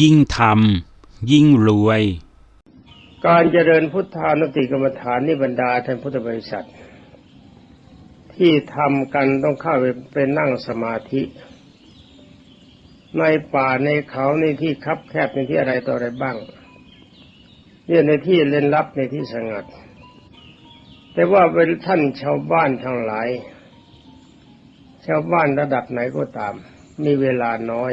ยิ่งทำยิ่งรวย การเจริญพุทธานุติกรรมฐานนี่บรรดาท่านพุทธบริษัท ที่ทำกันต้องเข้าไปเป็นนั่งสมาธิ ในป่าในเขาในที่คับแคบในที่อะไรต่ออะไรบ้างเนี่ยในที่เล่นลับในที่สงัด แต่ว่าเป็นท่านชาวบ้านทั้งหลาย ชาวบ้านระดับไหนก็ตาม มีเวลาน้อย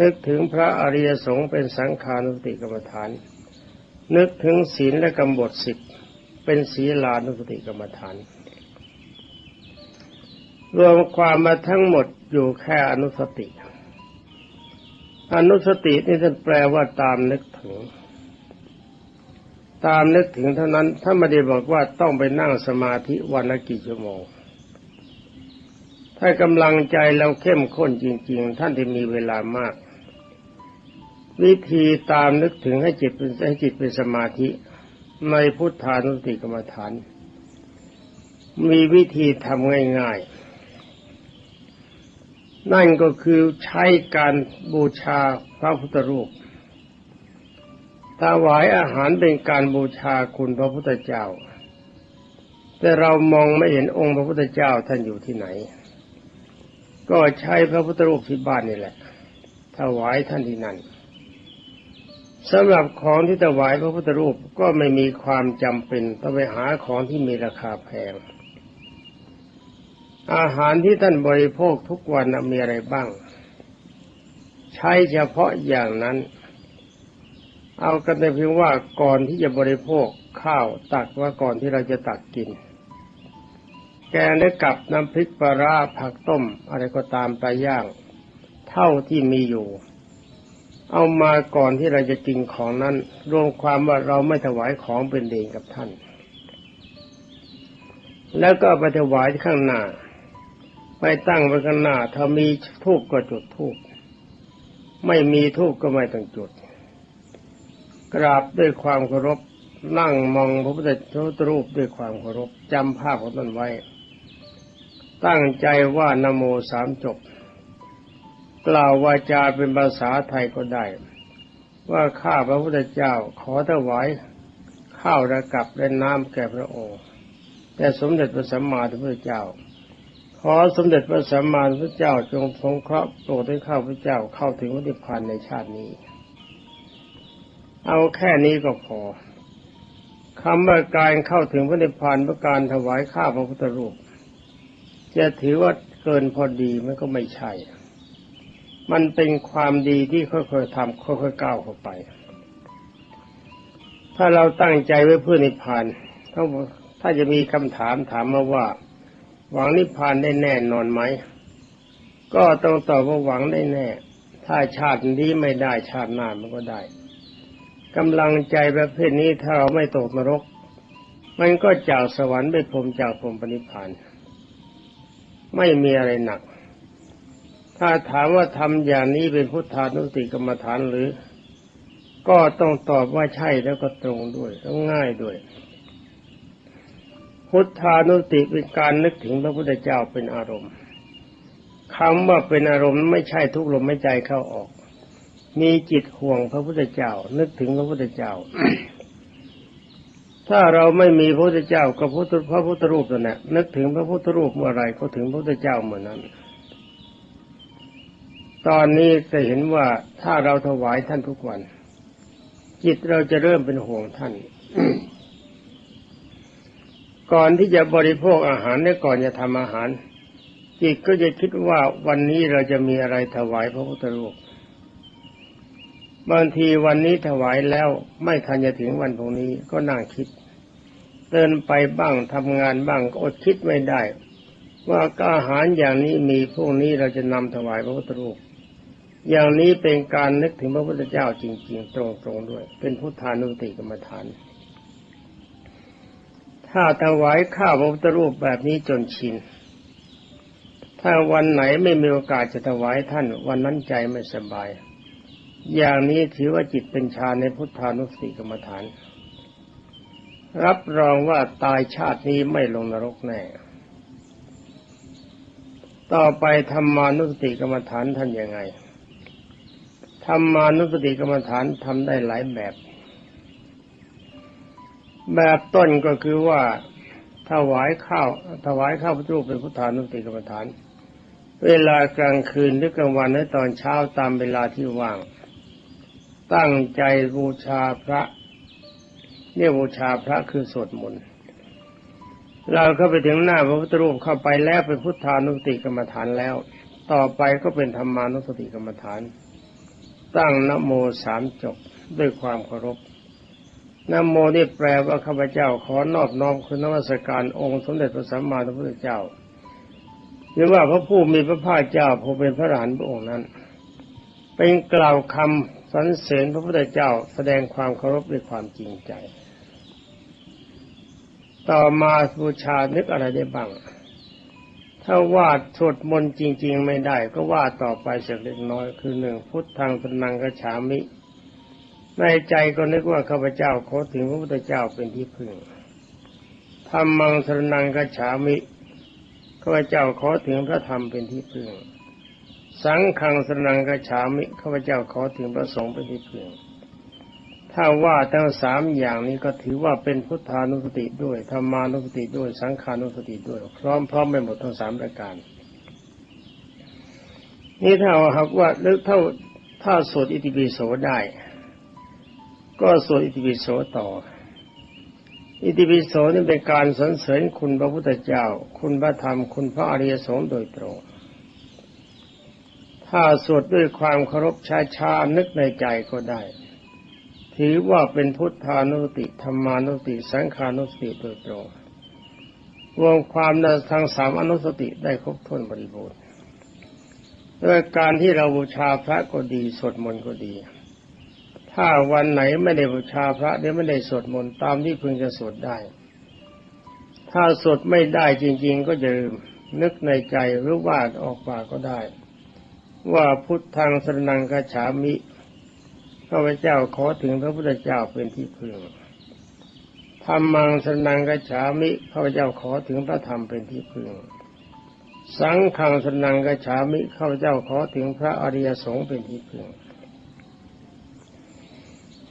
นึกถึงพระอริยสงฆ์เป็นสังขานุสติกรรมฐาน นึกถึงศีลและกำบทสิบเป็นศีลานุสติกรรมฐาน รวมความมาทั้งหมดอยู่แค่อนุสติ อนุสตินี่ท่านแปลว่าตามนึกถึง ตามนึกถึงเท่านั้นถ้าไม่ได้บอกว่าต้องไปนั่งสมาธิวันละกี่ชั่วโมงถ้ากำลังใจเราเข้มข้นจริง ๆ ท่านที่มีเวลามาก วิธีตามนึกถึงให้จิตเป็นให้จิตเป็นสมาธิ ในพุทธานุสติกรรมฐาน มีวิธีทำง่ายๆ นั่นก็คือใช้การบูชาพระพุทธรูปถวายอาหารเป็นการบูชาคุณพระพุทธเจ้า แต่เรามองไม่เห็นองค์พระพุทธเจ้าท่านอยู่ที่ไหน ก็ใช้พระพุทธรูปที่บ้านนี่แหละถวายท่านที่นั่น สำหรับของที่ถวายพระพุทธรูปก็ไม่มีความจำเป็นต้องไปหาของที่มีราคาแพง อาหารที่ท่านบริโภคทุกวันมีอะไรบ้าง ใช้เฉพาะอย่างนั้น เอากันแต่เพียงว่าก่อนที่จะบริโภคข้าวตักว่าก่อนที่เราจะตักกิน แกงและกับน้ำพริกปลาร้าผักต้ม อะไรก็ตามปลาย่าง เท่าที่มีอยู่ เอามาก่อนที่เราจะกินของนั้น รวมความว่าเราไม่ถวายของเป็นเดงกับท่าน แล้วก็ไปถวายข้างหน้า ไปตั้งไว้ข้างหน้า ถ้ามีทูบก็จุดทูบไม่มีทูบก็ไม่ต้องจุด กราบด้วยความเคารพนั่งมองพระพุทธรูปด้วยความเคารพจำภาพของท่านไว้ ตั้งใจว่านโมสามจบ กล่าววาจาเป็นภาษาไทยก็ได้ ว่าข้าพระพุทธเจ้าขอถวายข้าวระกับและน้ำแก่พระองค์แต่สมเด็จพระสัมมาสัมพุทธเจ้า ขอสมเด็จพระสัมมาสัมพุทธเจ้าจงทรงคราะห์โปรดให้ข้าพระเจ้าเข้าถึงวัฏพานในชาตินี้ เอาแค่นี้ก็พอคำว่าการเข้าถึงพระนิพพานเพื่อการถวายข้าพระพุทธรูป จะถือว่าเกินพอดีมันก็ไม่ใช่ มันเป็นความดีที่ค่อยๆทำค่อยๆก้าวเข้าไป ถ้าเราตั้งใจไว้เพื่อนิพพานถ้าถ้าจะมีคำถามถามมาว่า หวังนิพพานได้แน่นอนไหม ก็ต้องตอบว่าหวังได้แน่ ถ้าชาตินี้ไม่ได้ชาติหน้ามันก็ได้กำลังใจประเภทนี้ถ้าเราไม่ตกนรก มันก็จากสวรรค์ไปพรมจากพรมปณิพาน ไม่มีอะไรหนัก ถ้าถามว่าทำอย่างนี้เป็นพุทธานุสติกรรมฐานหรือ ก็ต้องตอบว่าใช่แล้วก็ตรงด้วยต้องง่ายด้วย พุทธานุสติเป็นการนึกถึงพระพุทธเจ้าเป็นอารมณ์คำว่าเป็นอารมณ์ไม่ใช่ทุกลมไม่ใจเข้าออก มีจิตห่วงพระพุทธเจ้า นึกถึงพระพุทธเจ้า ถ้าเราไม่มีพระพุทธเจ้ากับพระพุทธรูปนั่นแหละนึกถึงพระพุทธรูปเมื่อไรก็ถึงพระพุทธเจ้าเมื่อนั้น ตอนนี้จะเห็นว่าถ้าเราถวายท่านทุกวัน จิตเราจะเริ่มเป็นห่วงท่าน ก่อนที่จะบริโภคอาหารและก่อนจะทำอาหาร จิตก็จะคิดว่าวันนี้เราจะมีอะไรถวายพระพุทธรูปบางทีวันนี้ถวายแล้วไม่ทันจะถึงวันพรุ่งนี้ก็นั่งคิดเดินไปบ้างทำงานบ้างก็อดคิดไม่ได้ ว่าอาหารอย่างนี้มีพวกนี้เราจะนำถวายพระพุทธรูป อย่างนี้เป็นการนึกถึงพระพุทธเจ้าจริง ๆ ตรงๆด้วย เป็นพุทธานุสติกรรมฐาน ถ้าถวายข้าวพระพุทธรูปแบบนี้จนชิน ถ้าวันไหนไม่มีโอกาสจะถวายท่าน วันนั้นใจไม่สบาย อย่างนี้ถือว่าจิตเป็นฌานในพุทธานุสติกรรมฐาน รับรองว่าตายชาตินี้ไม่ลงนรกแน่ต่อไปธรรมานุสติกรรมฐานท่านยังไง ธรรมานุสติกรรมฐานทำได้หลายแบบ แบบต้นก็คือว่าถวายข้าวถวายข้าวพระรูปเป็นพุทธานุสติกรรมฐาน เวลากลางคืนหรือกลางวันหรือตอนเช้าตามเวลาที่ว่าง ตั้งใจบูชาพระเนี่ยบูชาพระคือสวดมนต์เราเข้าไปถึงหน้าพระพุทธรูปเข้าไปแล้วเป็นพุทธานุสติกรรมฐานแล้ว ต่อไปก็เป็นธรรมานุสติกรรมฐาน ตั้งนโมสามจบด้วยความเคารพนโมนี่แปลว่าข้าพเจ้าขอนอบน้อมคุณนวัสการองค์สมเด็จพระสัมมาสัมพุทธเจ้า หรือว่าพระผู้มีพระภาคเจ้าผู้เป็นพระอรหันพระองค์นั้น เป็นกล่าวคำสรรเสริญพระพุทธเจ้าแสดงความเคารพด้วยความจริงใจ ต่อมาบูชานึกอะไรได้บ้าง ถ้าวาดสวดมนต์จริง ๆ ไม่ได้ก็วาดต่อไปสักเล็กน้อยคือหนึ่งพุทธังสนังกระฉามิ ในใจก็นึกว่าข้าพเจ้าขอถึงพระพุทธเจ้าเป็นที่พึ่งธรรมังสนังกระฉามิข้าพเจ้าขอถึงพระธรรมเป็นที่พึ่ง สังฆังสนังกระฉามิข้าพเจ้าขอถึงพระสงฆ์เป็นที่พึ่ง ถ้าว่าทั้งสามอย่างนี้ก็ถือว่าเป็นพุทธานุสติด้วยธรรมานุสติด้วยสังขานุสติด้วย พร้อมพร้อมไปหมดทั้งสามประการ นี่ถ้าหากว่าหรือถ้าถ้าสวดอิติปิโสได้ ก็สวดอิติปิโสต่อ อิติปิโสนี่เป็นการสรรเสริญคุณพระพุทธเจ้า คุณพระธรรม คุณพระอริยสงฆ์โดยตรง ถ้าสวดด้วยความเคารพช้าๆนึกในใจก็ได้ ถือว่าเป็นพุทธานุสติธรรมานุสติสังขานุสติโดยตรงรวมความในทางสามอนุสติได้ครบถ้วนบริบูรณ์ด้วยการที่เราบูชาพระก็ดีสวดมนต์ก็ดี ถ้าวันไหนไม่ได้บูชาพระหรือไม่ได้สวดมนต์ตามที่พึงจะสวดได้ ถ้าสวดไม่ได้จริง ๆ ก็จะลืมนึกในใจหรือว่าออกปากก็ได้ ว่าพุทธังสนังกฉามิ ข้าพเจ้าขอถึงพระพุทธเจ้าเป็นที่พึ่งธรรมังสนังกฉามิข้าพเจ้าขอถึงพระธรรมเป็นที่พึ่ง สังฆังสนังกฉามิข้าพเจ้าขอถึงพระอริยสงฆ์เป็นที่พึ่ง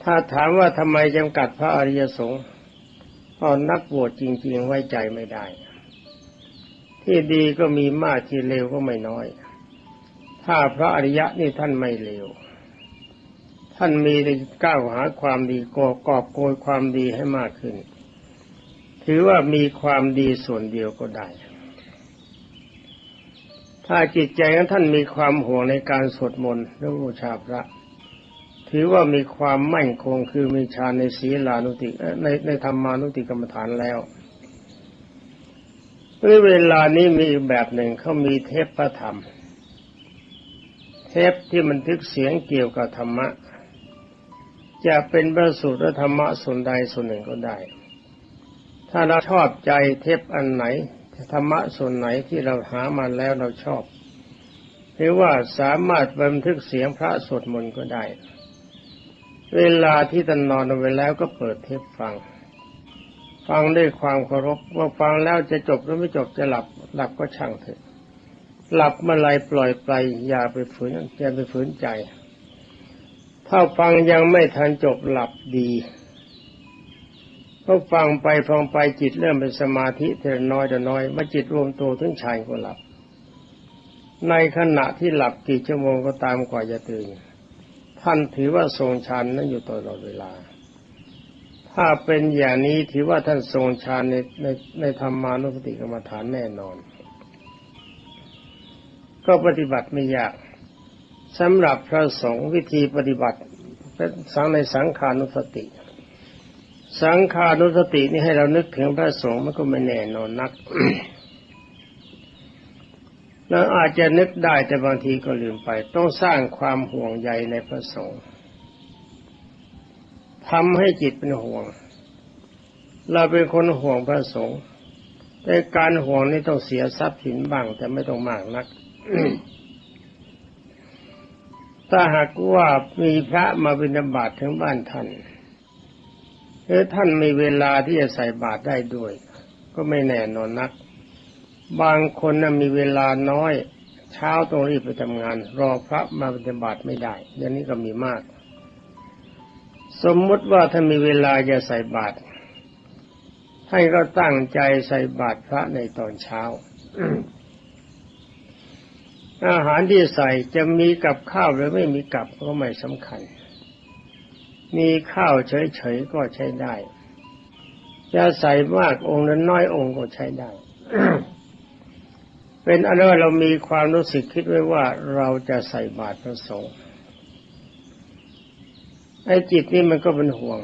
ถ้าถามว่าทำไมจำกัดพระอริยสงฆ์เพราะนักบวชจริง ๆ ไว้ใจไม่ได้ ที่ดีก็มีมากที่เลวก็ไม่น้อย ถ้าพระอริยะนี่ท่านไม่เลว ท่านมีแต่ก้าวหาความดีก่อกอบโกยความดีให้มากขึ้น ถือว่ามีความดีส่วนเดียวก็ได้ ถ้าจิตใจของท่านมีความห่วงในการสวดมนต์และบูชาพระ ถือว่ามีความมั่นคงคือมีฌานในศีลานุติในในธรรมานุติกรรมฐานแล้วในเวลานี้มีอีกแบบหนึ่งเขามีเทพระธรรม เทปที่มันทึกเสียงเกี่ยวกับธรรมะ จะเป็นพระสูตรธรรมะส่วนใดส่วนหนึ่งก็ได้ ถ้าเราชอบใจเทปอันไหนธรรมะส่วนไหนที่เราหามาแล้วเราชอบ หรือว่าสามารถบันทึกเสียงพระสวดมนต์ก็ได้ เวลาที่ท่านนอนไปแล้วก็เปิดเทปฟัง ฟังด้วยความเคารพว่าฟังแล้วจะจบหรือไม่จบจะหลับ หลับก็ช่างเถอะ หลับเมื่อไรปล่อยไปอย่าไปฝืนอย่าไปฝืนใจ ถ้าฟังยังไม่ทันจบหลับดีก็ฟังไปฟังไปจิตเริ่มเป็นสมาธิเทน้อยแต่น้อยเมื่อจิตรวมตัวถึงชายก็หลับ ในขณะที่หลับกี่ชั่วโมงก็ตามกว่าจะตื่น ท่านถือว่าทรงฌานนั้นอยู่ตลอดเวลา ถ้าเป็นอย่างนี้ถือว่าท่านทรงฌานในในในธรรมานุสติกรรมฐานแน่นอน ก็ปฏิบัติไม่ยาก สำหรับพระสงฆ์วิธีปฏิบัติเป็นสังในสังขานุสติ สังขานุสตินี่ให้เรานึกถึงพระสงฆ์มันก็ไม่แน่นอนนักเราอาจจะนึกได้แต่บางทีก็ลืมไป ต้องสร้างความห่วงใยในพระสงฆ์ทำให้จิตเป็นห่วง เราเป็นคนห่วงพระสงฆ์แต่การห่วงนี่ต้องเสียทรัพย์สินบ้าง แต่ไม่ต้องมากนัก ถ้าหากว่ามีพระมาบิณฑบาตถึงบ้านท่านหรือท่านมีเวลาที่จะใส่บาตรได้ด้วย ก็ไม่แน่นอนนัก บางคนนะมีเวลาน้อย เช้าต้องรีบไปทำงาน รอพระมาบิณฑบาตไม่ได้อย่างนี้ก็มีมาก สมมุติว่าถ้ามีเวลาจะใส่บาตรท่านก็ตั้งใจใส่บาตรพระในตอนเช้า อาหารที่ใส่จะมีกับข้าวหรือไม่มีกับก็ไม่สำคัญ มีข้าวเฉยๆก็ใช้ได้ จะใส่มากองค์นั้นน้อยองค์ก็ใช้ได้ เป็นอันว่าเรามีความรู้สึกคิดไว้ว่าเราจะใส่บาตรพระสงฆ์ไอ้จิตนี่มันก็เป็นห่วง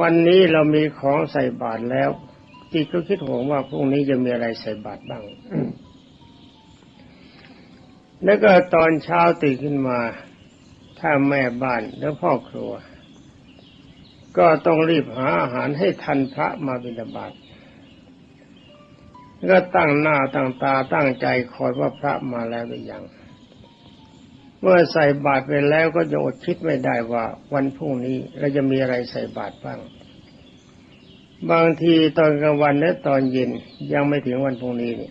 วันนี้เรามีของใส่บาตรแล้ว จิตก็คิดห่วงว่าพรุ่งนี้จะมีอะไรใส่บาตรบ้าง แล้วก็ตอนเช้าตื่นขึ้นมา ถ้าแม่บ้านหรือพ่อครัว ก็ต้องรีบหาอาหารให้ทันพระมาบิณฑบาตก็ตั้งหน้าตั้งตาตั้งใจคอยว่าพระมาแล้วหรือยัง เมื่อใส่บาตรไปแล้วก็จะอดคิดไม่ได้ว่า วันพรุ่งนี้เราจะมีอะไรใส่บาตรบ้าง บางทีตอนกลางวันและตอนเย็นยังไม่ถึงวันพรุ่งนี้นี่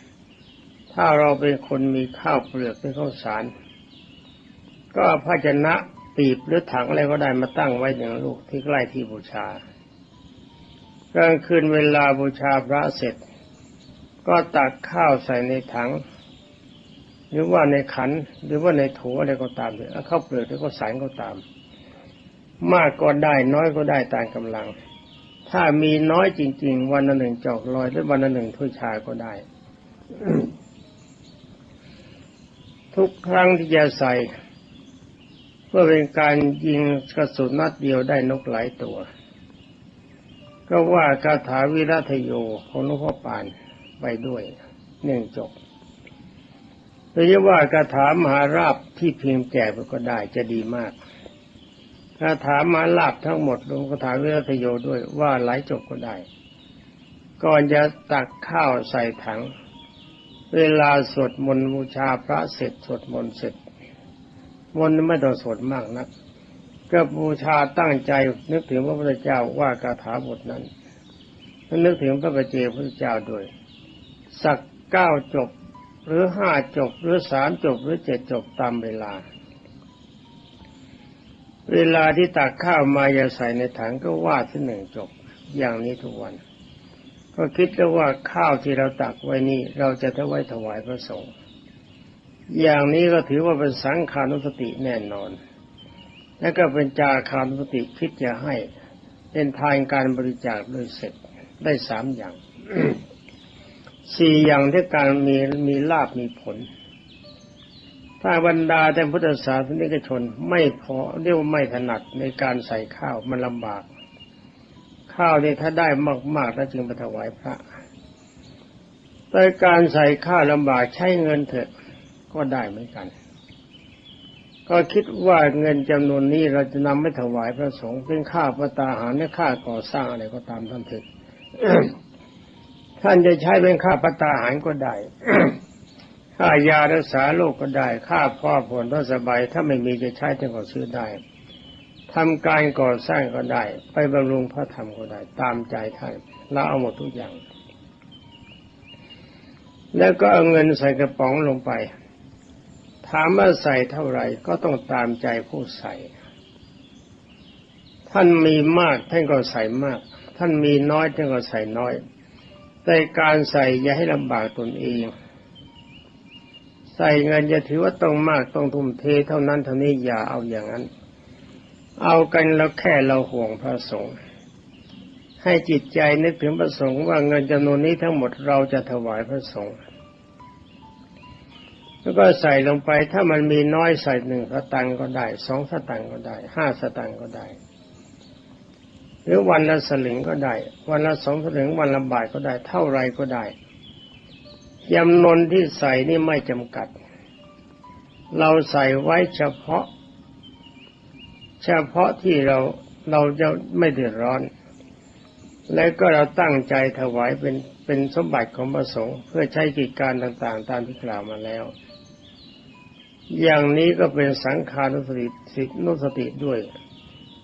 ถ้าเราเป็นคนมีข้าวเปลือกเป็นข้าวสาร ก็ภาชนะปีบหรือถังอะไรก็ได้มาตั้งไว้หนึ่งลูกที่ใกล้ที่บูชากลางคืนเวลาบูชาพระเสร็จ ก็ตักข้าวใส่ในถัง หรือว่าในขัน หรือว่าในโถอะไรก็ตามเลยข้าวเปลือกหรือข้าวสารก็ตาม มากก็ได้น้อยก็ได้ตามกำลัง ถ้ามีน้อยจริง ๆ วันละหนึ่งจอกลอยหรือวันละหนึ่งถ้วยชาก็ได้ ทุกครั้งที่จะใส่เพื่อเป็นการยิงกระสุนนัดเดียวได้นกหลายตัว ก็ว่าคาถาวิรัตโยของหลวงพ่อปานไปด้วยหนึ่งจบหรือว่าคาถามหาราบที่เพียงแจกก็ได้จะดีมากคาถามหาราบทั้งหมดลงคาถาวิรัตโยด้วยว่าหลายจบก็ได้ ก่อนจะตักข้าวใส่ถัง เวลาสวดมนต์บูชาพระเสร็จสวดมนต์เสร็จ มนต์ไม่ต้องสวดมากนักก็บูชาตั้งใจนึกถึงพระพุทธเจ้าว่าคาถาบทนั้นนึกถึงพระปเจพระเจ้าด้วย สักเก้าจบ หรือห้าจบ หรือสามจบ หรือเจ็ดจบตามเวลา เวลาที่ตักข้าวมาอย่าใส่ในถังก็ว่าที่หนึ่งจบ อย่างนี้ทุกวัน ก็คิดแล้วว่าข้าวที่เราตักไว้นี่ เราจะถวายถวายพระสงฆ์อย่างนี้ก็ถือว่าเป็นสังขานุสติแน่นอน และก็เป็นจาคานุสติคิดจะให้เป็นทานการบริจาคโดยเสร็จได้สามอย่างสี่อย่างที่การมีมีลาบมีผล ถ้าบรรดาแต่พุทธศาสนิกชนไม่พอเรียกว่าไม่ถนัดในการใส่ข้าวมันลำบาก ข้าวนี่ถ้าได้มากๆแล้วจึงไปถวายพระแต่การใส่ข้าวลำบากใช้เงินเถอะก็ได้เหมือนกัน ก็คิดว่าเงินจำนวนนี้เราจะนำไปถวายพระสงฆ์เป็นค่าประตาหารและค่าก่อสร้างอะไรก็ตามท่านเถิดท่านจะใช้เป็นค่าประตาหารก็ได้ค่ายารักษาโรคก็ได้ ค่าพ่อผลรัสบาย ถ้าไม่มีจะใช้ท่านก็ซื้อได้ ทำการก่อสร้างก็ได้ ไปบำรุงพระธรรมก็ได้ ตามใจท่านเราเอาหมดทุกอย่าง แล้วก็เอาเงินใส่กระป๋องลงไป ถามว่าใส่เท่าไหร่ก็ต้องตามใจผู้ใส่ ท่านมีมากท่านก็ใส่มาก ท่านมีน้อยท่านก็ใส่น้อย แต่การใส่อย่าให้ลำบากตนเองใส่เงินจะถือว่าต้องมากต้องทุ่มเทเท่านั้นเท่านี้อย่าเอาอย่างนั้น เอากันแล้วแค่เราห่วงพระสงฆ์ให้จิตใจนึกถึงพระสงฆ์ว่าเงินจำนวนนี้ทั้งหมดเราจะถวายพระสงฆ์แล้วก็ใส่ลงไปถ้ามันมีน้อยใส่หนึ่งสตังก็ได้สองสตังก็ได้ห้าสตังก็ได้ หรือวันละสลึงก็ได้ วันละสองสลึงวันละบาทก็ได้ เท่าไรก็ได้จำนวนที่ใส่นี่ไม่จำกัด เราใส่ไว้เฉพาะ เฉพาะที่เราเราจะไม่เดือดร้อน และก็เราตั้งใจถวายเป็นเป็นสมบัติของพระสงฆ์เพื่อใช้กิจการต่างๆ ตามที่กล่าวมาแล้ว อย่างนี้ก็เป็นสังขานุสติสินุสติด้วย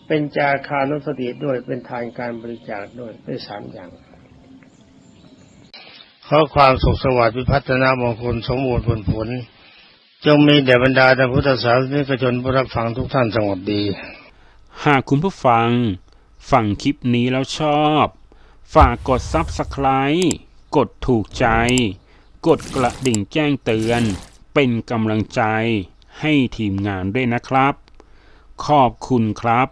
เป็นจาคานุสติด้วยเป็นทานการบริจาคด้วยเป็นสามอย่างขอความสุขสวัสดิ์พิพัฒนามงคลสมบูรณ์ผลผล จงมีแด่บรรดาท่านพุทธศาสนิกชนผู้รับฟังทุกท่านสงบดี หากคุณผู้ฟังฟังคลิปนี้แล้วชอบ ฝากกดซับสไคร b ์กดถูกใจ กดกระดิ่งแจ้งเตือน เป็นกำลังใจให้ทีมงานด้วยนะครับ ขอบคุณครับ